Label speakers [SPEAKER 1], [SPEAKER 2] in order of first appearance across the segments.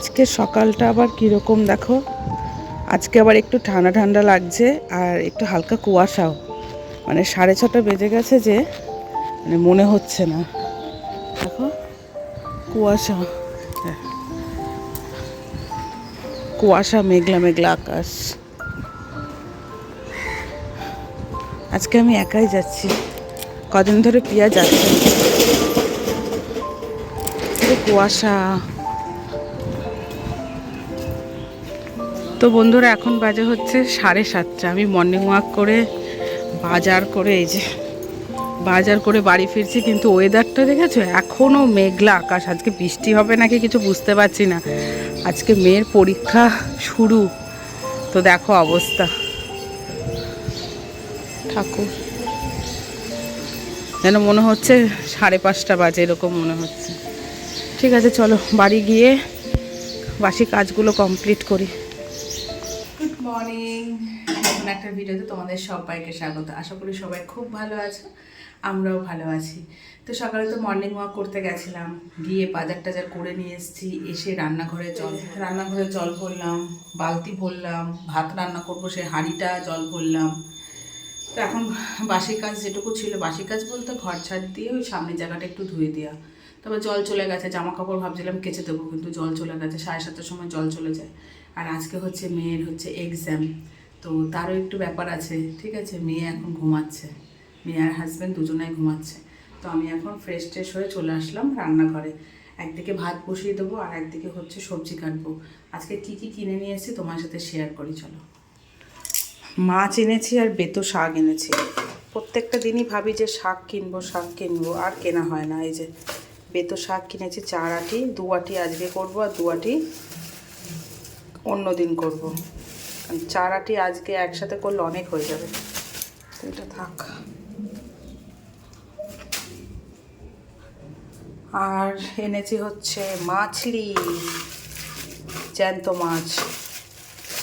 [SPEAKER 1] আজকে সকালটা আবার কীরকম দেখো? আজকে আবার একটু ঠান্ডা ঠান্ডা লাগছে আর একটু হালকা কুয়াশাও। মানে সাড়ে ছটা বেজে গেছে যে মানে মনে হচ্ছে না। দেখো, কুয়াশা। কুয়াশা, মেঘলা মেঘলা আকাশ। আজকে আমি একাই যাচ্ছি। কদিন ধরে পিয়া যাচ্ছে কুয়াশা। তো বন্ধুরা, এখন বাজে হচ্ছে সাড়ে সাতটা। আমি মর্নিং ওয়াক করে বাজার করে এই যে বাজার করে বাড়ি ফিরছি, কিন্তু ওয়েদারটা দেখেছ? এখনও মেঘলা আকাশ। আজকে বৃষ্টি হবে নাকি কিছু বুঝতে পারছি না। আজকে মেয়ের পরীক্ষা শুরু। তো দেখো অবস্থা। ঠাকুর। যেন মনে হচ্ছে সাড়ে পাঁচটা বাজে, এরকম মনে হচ্ছে। ঠিক আছে, চলো বাড়ি গিয়ে বাসি কাজগুলো কমপ্লিট করি। মর্নিং। নতুন একটা ভিডিওতে তোমাদের সবাইকে স্বাগত। আশা করি সবাই খুব ভালো আছো, আমরাও ভালো আছি। তো সকালে তো মর্নিং ওয়াক করতে গেছিলাম, গিয়ে বাজার টাজার করে নিয়ে এসেছি, এসে রান্নাঘরে জল রান্নাঘরে জল ভরলাম, বালতি ভরলাম, ভাত রান্না করব সে হাঁড়িটা জল ভরলাম। তো এখন বাসি কাজ যেটুকু ছিল, বাসি কাজ বলতে ঘর ছাড় দিয়ে ওই সামনের জায়গাটা একটু ধুয়ে দেওয়া। তবে জল চলে গেছে জামা কাপড় ভাবছিলাম কেচে দেবো, কিন্তু জল চলে গেছে, সাড়ে সাতটার সময় জল চলে যায়। আর আজকে হচ্ছে মেয়ের হচ্ছে এক্সাম তো তারও একটু ব্যাপার আছে, ঠিক আছে? মেয়ে এখন ঘুমাচ্ছে, মেয়ে আর হাজব্যান্ড দুজনাই ঘুমাচ্ছে। তো আমি এখন ফ্রেশ ট্রেশ হয়ে চলে আসলাম রান্নাঘরে। একদিকে ভাত বসিয়ে দেবো আর একদিকে হচ্ছে সবজি কাটবো। আজকে কি কি কিনে নিয়ে এসেছি তোমার সাথে শেয়ার করি, চলো। মাছ এনেছি আর বেতো শাক এনেছি। প্রত্যেকটা দিনই ভাবি যে শাক কিনবো শাক কিনবো, আর কেনা হয় না, এই যে বেতো শাক কিনেছি, চার আটি, দু আটি আজকে করব আর দু আটি অন্য দিন করব। চার আটি আজকে একসাথে করলে অনেক হয়ে যাবে। এটা থাক। আর এনেছি হচ্ছে মাছলি জ্যান্ত মাছ।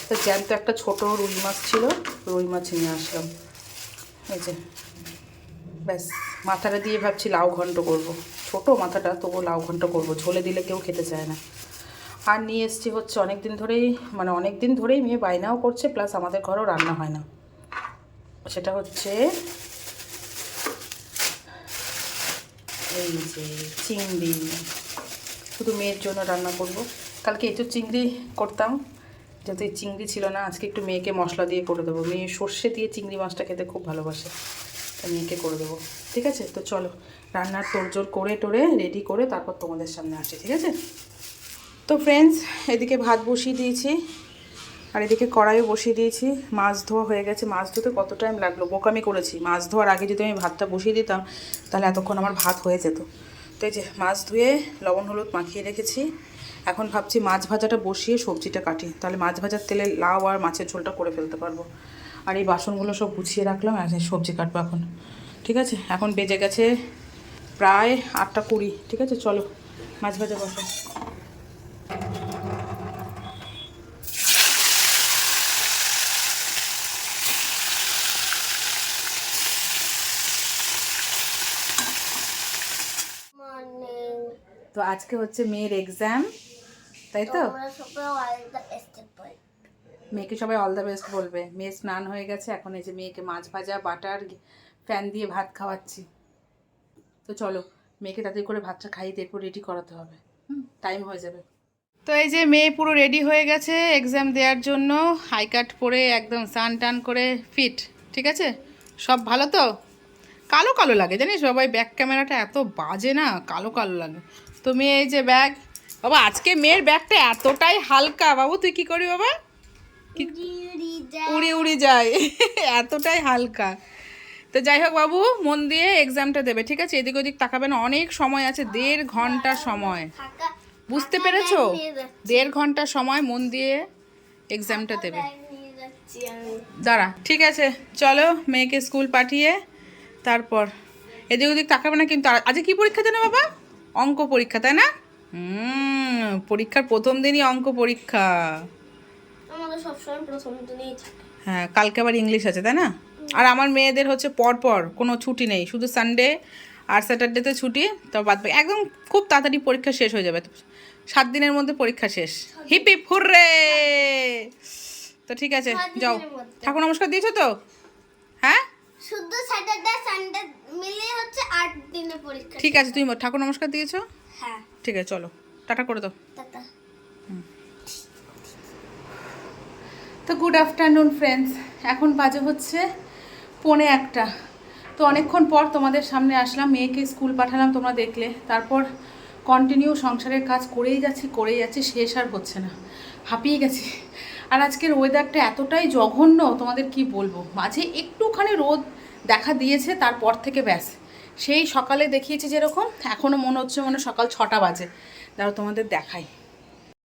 [SPEAKER 1] তো জ্যান্ত একটা ছোট রুই মাছ ছিল, রুই মাছ নিয়ে আসলাম। এই যে, ব্যাস, মাথাটা দিয়ে ভাবছি লাউ ঘন্ট করব। ছোট মাথাটা তবু লাউ ঘন্ট করব। ঝোলে দিলে কেউ খেতে চায় না। আর নিয়ে এসছি হচ্ছে অনেক দিন ধরেই মানে অনেক দিন ধরেই মেয়ে বায়নাও করছে, প্লাস আমাদের ঘরেও রান্না হয় না। সেটা হচ্ছে এই যে চিংড়ি। শুধু মেয়ের জন্য রান্না করব। কালকে একটু চিংড়ি করতাম, যেহেতু এই চিংড়ি ছিল না, আজকে একটু মেয়েকে মশলা দিয়ে করে দেবো। মেয়ে সর্ষে দিয়ে চিংড়ি মাছটা খেতে খুব ভালোবাসে। তা মেয়েকে করে দেবো। ঠিক আছে? তো চলো, রান্নার তোড়জোড় করে টোরে রেডি করে তারপর তোমাদের সামনে আসি ঠিক আছে? তো ফ্রেন্ডস এদিকে ভাত বসিয়ে দিয়েছি, আর এদিকে কড়াইও বসিয়ে দিয়েছি। মাছ ধোয়া হয়ে গেছে। মাছ ধুতে কত টাইম লাগল? বোকামি করেছি। মাছ ধোয়ার আগে যদি আমি ভাতটা বসিয়ে দিতাম, তাহলে এতক্ষণ আমার ভাত হয়ে যেত। তো এই যে মাছ ধুয়ে লবণ হলুদ মাখিয়ে রেখেছি। এখন ভাবছি মাছ ভাজাটা বসিয়ে সবজিটা কাটি। তাহলে মাছ ভাজার তেলে লাউ আর মাছের ঝোলটা করে ফেলতে পারব। আর এই বাসনগুলো সব গুছিয়ে রাখলাম আর সবজি কাটবো এখন। ঠিক আছে? এখন বেজে গেছে প্রায় আটটা কুড়ি। ঠিক আছে? চলো মাছ ভাজা বসো। তো আজকে হচ্ছে মেয়ের এক্সাম তাই তো? মেয়েকে সবাই অল দ্য বেস্ট বলবে। মেয়ে স্নান হয়ে গেছে, এখন এই যে মেয়েকে মাছ ভাজা, বাটার ফ্যান দিয়ে ভাত খাওয়াচ্ছি। তো চলো, মেয়েকে তাড়াতাড়ি করে ভাতটা খাইয়ে এরপর রেডি করাতে হবে। টাইম হয়ে যাবে। তো এই যে মেয়ে পুরো রেডি হয়ে গেছে এক্সাম দেওয়ার জন্য। হাই কাট পরে একদম স্নান টান করে ফিট ঠিক আছে? সব ভালো তো? কালো কালো লাগে, জানিস? সবাই ব্যাক ক্যামেরাটা এত বাজে না, কালো কালো লাগে। তো মেয়ে এই যে ব্যাগ বাবা, আজকে মেয়ের ব্যাগটা এতটাই হালকা। বাবু, তুই কি করবি, বাবা? উড়ি উড়ি যায়। এতটাই হালকা। তো যাই হোক বাবু মন দিয়ে এক্সামটা দেবে ঠিক আছে? এদিক ওদিক তাকাবে না অনেক সময় আছে দেড় ঘণ্টা সময়। বুঝতে পেরেছ? দেড় ঘণ্টা সময় মন দিয়ে এক্সামটা দেবে। দাঁড়া ঠিক আছে চলো মেয়েকে স্কুল পাঠিয়ে তারপর। এদিক ওদিক তাকাবে না কিন্তু আজকে কি পরীক্ষা জানো বাবা? অঙ্ক পরীক্ষা তাই না? হুম পরীক্ষার প্রথম দিনই অঙ্ক পরীক্ষা।
[SPEAKER 2] সবসময় প্রথম দিনেই থাকে।
[SPEAKER 1] হ্যাঁ কালকে আবার ইংলিশ আছে তাই না? আর আমার মেয়েদের হচ্ছে পর পর কোনো ছুটি নেই শুধু সানডে আর স্যাটারডেতে ছুটি তো বাদ বাকি। একদম খুব তাড়াতাড়ি পরীক্ষা শেষ হয়ে যাবে সাত দিনের মধ্যে পরীক্ষা শেষ। Hip hip hooray! তো ঠিক আছে যাও। ঠাকুর নমস্কার দিয়েছ তো? হ্যাঁ?
[SPEAKER 2] শুদ্ধ স্যাটারডে সানডে মিলিয়ে হচ্ছে আট দিনের পরীক্ষা।
[SPEAKER 1] ঠিক আছে তুমি ঠাকুর নমস্কার দিয়েছ?
[SPEAKER 2] হ্যাঁ।
[SPEAKER 1] ঠিক আছে চলো। টাটা করে দাও।
[SPEAKER 2] টাটা।
[SPEAKER 1] তো গুড আফটারনুন ফ্রেন্ডস এখন বাজে হচ্ছে পৌনে একটা। তো অনেকক্ষণ পর তোমাদের সামনে আসলাম, মেয়েকে স্কুল পাঠালাম তোমরা দেখলে। তারপর কন্টিনিউ সংসারের কাজ করেই যাচ্ছি করেই যাচ্ছি, শেষ আর হচ্ছে না। হাঁপিয়ে গেছি। আর আজকের ওয়েদারটা এতটাই জঘন্য, তোমাদের কি বলব? মাঝে একটুখানি রোদ দেখা দিয়েছে, তারপর থেকে ব্যাস। সেই সকালে দেখিয়েছি যেরকম এখনও মনে হচ্ছে মনে সকাল ছটা বাজে। দাঁড়াও তোমাদের দেখাই।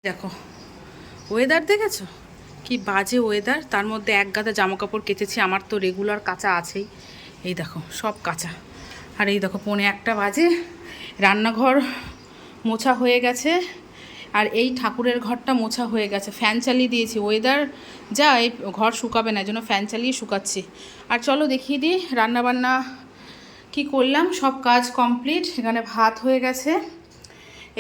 [SPEAKER 1] দেখো ওয়েদার দেখেছ? কি বাজে ওয়েদার তার মধ্যে এক গাদা জামা কাপড় কেচেছি, আমার তো রেগুলার কাঁচা আছেই। এই দেখো, সব কাঁচা। আর এই দেখো, পৌনে একটা বাজে, রান্নাঘর মোছা হয়ে গেছে, আর এই ঠাকুরের ঘরটা মোছা হয়ে গেছে। ফ্যান চালিয়ে দিয়েছি ওয়েদার যা, এই ঘর শুকাবে না, এই জন্য ফ্যান চালিয়ে শুকাচ্ছি। আর চলো দেখিয়ে দিই, রান্নাবান্না কি করলাম, সব কাজ কমপ্লিট এখানে ভাত হয়ে গেছে।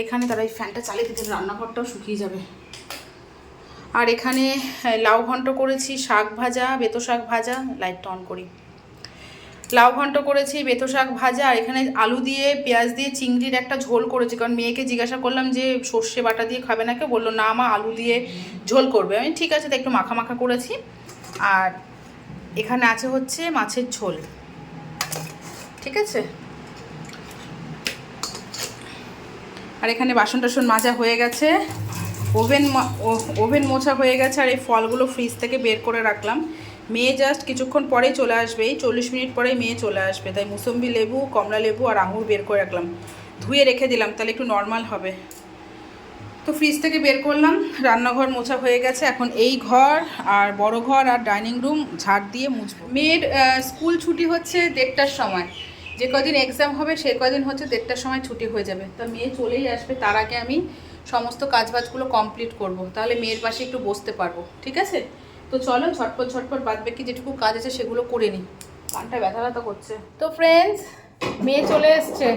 [SPEAKER 1] এখানে তারা এই ফ্যানটা চালিয়ে দিতে, রান্নাঘরটাও শুকিয়ে যাবে। আর এখানে লাউ ঘন্ট করেছি, শাক ভাজা, বেতো শাক ভাজা, লাইটটা অন করি। লাউ ঘন্ট করেছি, বেতো শাক ভাজা, আর এখানে আলু দিয়ে, পেঁয়াজ দিয়ে, চিংড়ির একটা ঝোল করেছি। কারণ মেয়েকে জিজ্ঞাসা করলাম যে, সর্ষে বাটা দিয়ে খাবে নাকি বলল, না মা, আলু দিয়ে ঝোল করবে। আমি ঠিক আছে, তো একটু মাখা মাখা করেছি। আর এখানে আছে হচ্ছে মাছের ঝোল। ঠিক আছে? আর এখানে বাসন টাসন মাজা হয়ে গেছে। ওভেন ওভেন মোছা হয়ে গেছে আর এই ফলগুলো ফ্রিজ থেকে বের করে রাখলাম। মেয়ে জাস্ট কিছুক্ষণ পরেই চলে আসবে, এই চল্লিশ মিনিট পরেই মেয়ে চলে আসবে। তাই মুসম্বি লেবু, কমলা লেবু আর আঙুর বের করে রাখলাম। ধুয়ে রেখে দিলাম, তাহলে একটু নর্মাল হবে। তো ফ্রিজ থেকে বের করলাম, রান্নাঘর মোছা হয়ে গেছে। এখন এই ঘর আর বড় ঘর আর ডাইনিং রুম ঝাড় দিয়ে মুছবো। মেয়ের স্কুল ছুটি হচ্ছে দেড়টার সময়। যে কদিন এক্সাম হবে, সে কদিন হচ্ছে দেড়টার সময় ছুটি হয়ে যাবে। তা মেয়ে চলেই আসবে, তার আগে আমি সমস্ত কাজবাজগুলো কমপ্লিট করব। তাহলে মেয়ের পাশে একটু বসতে পারব ঠিক আছে? তো চলো ঝটপট ঝটপট বাদ বাকি যেটুকু কাজ আছে সেগুলো করে নিই। কানটা ব্যথা ব্যথা করছে। তো ফ্রেন্ডস মেয়ে চলে এসছে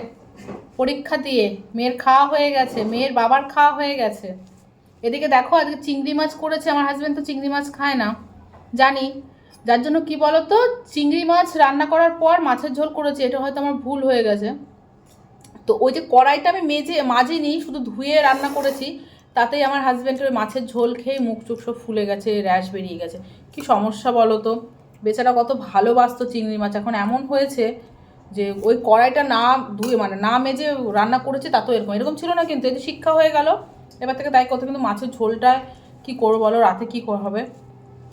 [SPEAKER 1] পরীক্ষা দিয়ে। মেয়ের খাওয়া হয়ে গেছে মেয়ের বাবার খাওয়া হয়ে গেছে। এদিকে দেখো আজকে চিংড়ি মাছ করেছে আমার হাজব্যান্ড তো চিংড়ি মাছ খায় না। জানি যার জন্য কি বলতো? চিংড়ি মাছ রান্না করার পর মাছের ঝোল করেছে এটা হয়তো আমার ভুল হয়ে গেছে। তো ওই যে কড়াইটা আমি মেজে, মাজিনি, শুধু ধুয়ে রান্না করেছি। তাতেই আমার হাজব্যান্ডের মাছের ঝোল খেয়ে মুখ চুখ সব ফুলে গেছে র্যাশ বেরিয়ে গেছে। কি সমস্যা বলো তো? বেচারা কত ভালোবাসত চিংড়ি মাছ। এখন এমন হয়েছে যে ওই কড়াইটা না ধুয়ে মানে না মেজে রান্না করেছে, তা তো এরকম এরকম ছিল না কিন্তু, এই যে শিক্ষা হয়ে গেল। এবার থেকে তাই কত কিন্তু মাছের ঝোলটা কি করব বলো? রাতে কি হবে?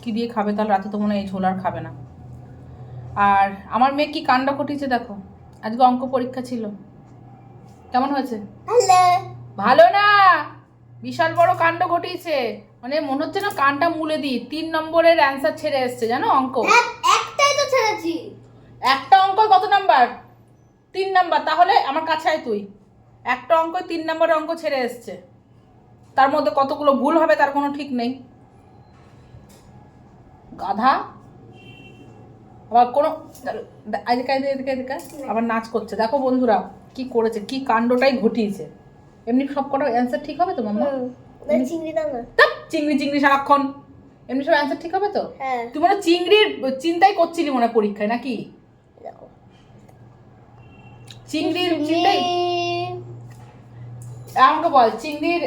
[SPEAKER 1] কি দিয়ে খাবে? তাহলে রাতে তো মনে হয় এই ঝোল আর খাবে না। আর আমার মেয়ে কি কাণ্ড ঘটিয়েছে দেখো? আজকে অঙ্ক পরীক্ষা ছিল। কেমন হয়েছে? ভালো। না? বিশাল বড় কাণ্ড ঘটিয়েছে। মানে মনে হচ্ছে না কানটা মুলে দিই। তিন নম্বরের অ্যান্সার ছেড়ে এসছে জানো অঙ্ক?
[SPEAKER 2] একটাই তো ছেড়েছি।
[SPEAKER 1] একটা অঙ্ক কত নাম্বার? তিন নাম্বার। তাহলে আমার কাছে আয় তুই। একটা অঙ্ক তিন নম্বরের অঙ্ক ছেড়ে এসছে। তার মধ্যে কতগুলো ভুল হবে তার কোনো ঠিক নেই। গাধা। আবার কোনো এদিকে এদিকে এদিকে আবার নাচ করছে। দেখো বন্ধুরা কি করেছে কি কাণ্ডটাই ঘটিয়েছে। এমনি সব কটা অ্যান্সার ঠিক হবে তো মামা
[SPEAKER 2] চিংড়ি দাও না
[SPEAKER 1] চিংড়ি চিংড়ি সারাক্ষণ। এমনি সব অ্যান্সার ঠিক হবে তো?
[SPEAKER 2] হ্যাঁ।
[SPEAKER 1] তুই মনে চিংড়ির চিন্তাই করছিলি মনে পরীক্ষায় নাকি? চিংড়ির চিন্তাই আমাকে বল চিংড়ির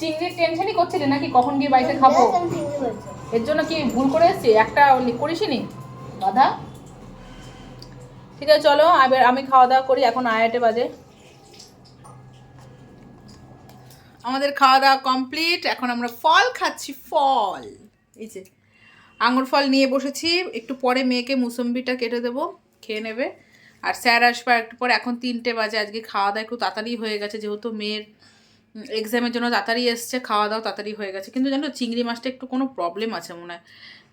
[SPEAKER 1] চিংড়ির টেনশনই করছিলি নাকি? কখন গিয়ে বাড়িতে খাব? এর জন্য কি ভুল করে এসছি একটা করিসনি? বাধা? ঠিক আছে, চলো এবার আমি খাওয়া দাওয়া করি, এখন আয়াটে বাজে। আমাদের খাওয়া দাওয়া কমপ্লিট, এখন আমরা ফল খাচ্ছি, ফল। এই যে, আঙুর ফল নিয়ে বসেছি, একটু পরে মেয়েকে মুসম্বিটা কেটে দেবো, খেয়ে নেবে। আর স্যার আসবে একটু পরে, এখন তিনটে বাজে, আজকে খাওয়া দাওয়া একটু তাড়াতাড়ি হয়ে গেছে, যেহেতু মেয়ের এক্সামের জন্য তাড়াতাড়ি এসছে, খাওয়া দাওয়া তাড়াতাড়ি হয়ে গেছে। কিন্তু জানো, চিংড়ি মাছটা একটু কোনো প্রবলেম আছে মনে হয়।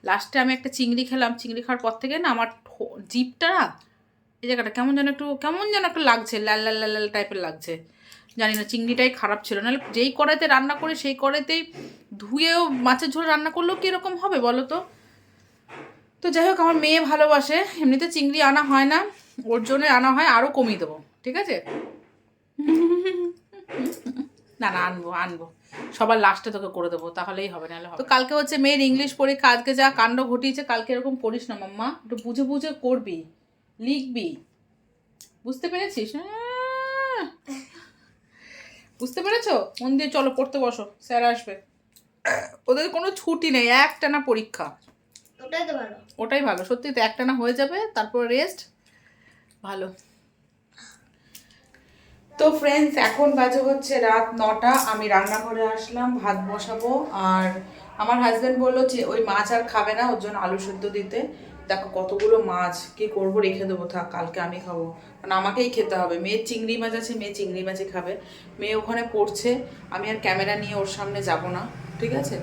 [SPEAKER 1] লাস্টে আমি একটা চিংড়ি খেলাম, চিংড়ি খাওয়ার পর থেকে না, আমার জিভটা না এই জায়গাটা কেমন যেন একটু, কেমন যেন একটা লাগছে, লাল লাল লাল লাল টাইপের লাগছে। জানি না, চিংড়িটাই খারাপ ছিল। নাহলে যেই কড়াইতে রান্না করে সেই কড়াইতেই ধুয়েও মাছের ঝোল রান্না করলেও কীরকম হবে বলো তো? তো যাই হোক, আমার মেয়ে ভালোবাসে। এমনিতে চিংড়ি আনা হয় না, ওর জন্য আনা হয় আরও কমিয়ে দেবো, ঠিক আছে? না না, আনব আনব। সবার লাস্টে তোকে করে দেবো, তাহলেই হবে, নাহলে তো কালকে হচ্ছে মেয়ের ইংলিশ পরীক্ষা আজকে যা কাণ্ড ঘটিয়েছে, কালকে এরকম করিস না মাম্মা। একটু বুঝে বুঝে করবি। লিখবি। বুঝতে পেরেছিস? বুঝতে পেরেছ? মন দিয়ে চলো পড়তে বসো স্যার আসবে। ওদের কোনো ছুটি নেই একটানা পরীক্ষা।
[SPEAKER 2] ওটাই তো ভালো।
[SPEAKER 1] ওটাই ভালো সত্যি তো একটানা হয়ে যাবে তারপর রেস্ট ভালো। তো ফ্রেন্ডস এখন বাজে হচ্ছে রাত নটা আমি রান্নাঘরে আসলাম ভাত বসাবো আর আমার হাজব্যান্ড বলল যে ওই মাছ আর খাবে না ওর জন্য আলু সেদ্ধ দিতে। দেখো কতগুলো মাছ, কি করব রেখে দেবো, থাক, কালকে আমি খাব। কারণ আমাকেই খেতে হবে। মেয়ের চিংড়ি মাছ আছে, মেয়ে চিংড়ি মাছই খাবে। মেয়ে ওখানে পড়ছে, আমি আর ক্যামেরা নিয়ে ওর সামনে যাব না, ঠিক আছে?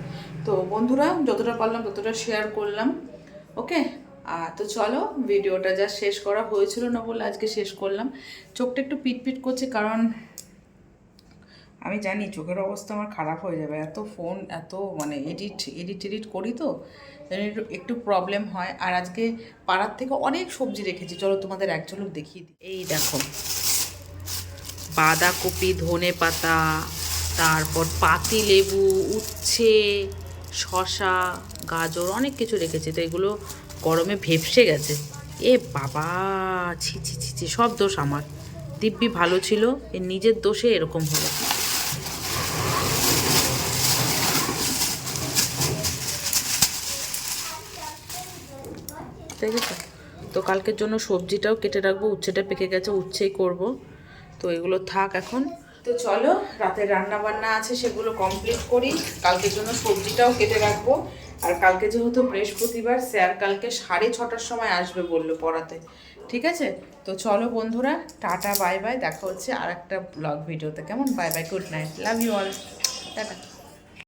[SPEAKER 1] তো বন্ধুরা, যতটা পারলাম ততটা শেয়ার করলাম ওকে আর তো চলো, ভিডিওটা যা শেষ করা হয়েছিল না বলে আজকে শেষ করলাম। চোখটা একটু পিটপিট করছে, কারণ আমি জানি চোখের অবস্থা আমার খারাপ হয়ে যাবে। এত ফোন এত মানে এডিট এডিট এডিট করি তো একটু একটু প্রবলেম হয়। আর আজকে পাড়ার থেকে অনেক সবজি রেখেছি। চলো তোমাদের এক ঝলক দেখিয়ে দিই। এই দেখো, বাঁধাকপি, ধনে পাতা, তারপর পাতি লেবু উচ্ছে শশা গাজর অনেক কিছু রেখেছি। তো এগুলো গরমে ভেপসে গেছে। এ বাবা, ছি ছি ছি সব দোষ আমার। দিব্যি ভালো ছিল এর নিজের দোষে এরকম হলো দেখেছ তো কালকের জন্য সবজিটাও কেটে রাখব, উচ্ছেটা পেকে গেছে, উচ্ছেই করব। তো এগুলো থাক এখন। তো চলো, রাতের রান্না বান্না আছে, সেগুলো কমপ্লিট করি। কালকের জন্য সবজিটাও কেটে রাখব। আর কালকে যেহেতু বৃহস্পতিবার, স্যার কালকে সাড়ে ছটার সময় আসবে বলল পড়াতে। ঠিক আছে? তো চলো বন্ধুরা, টাটা, বাই বাই। দেখা হচ্ছে আর একটা ব্লগ ভিডিওতে। কেমন? Bye bye good night love you all tata.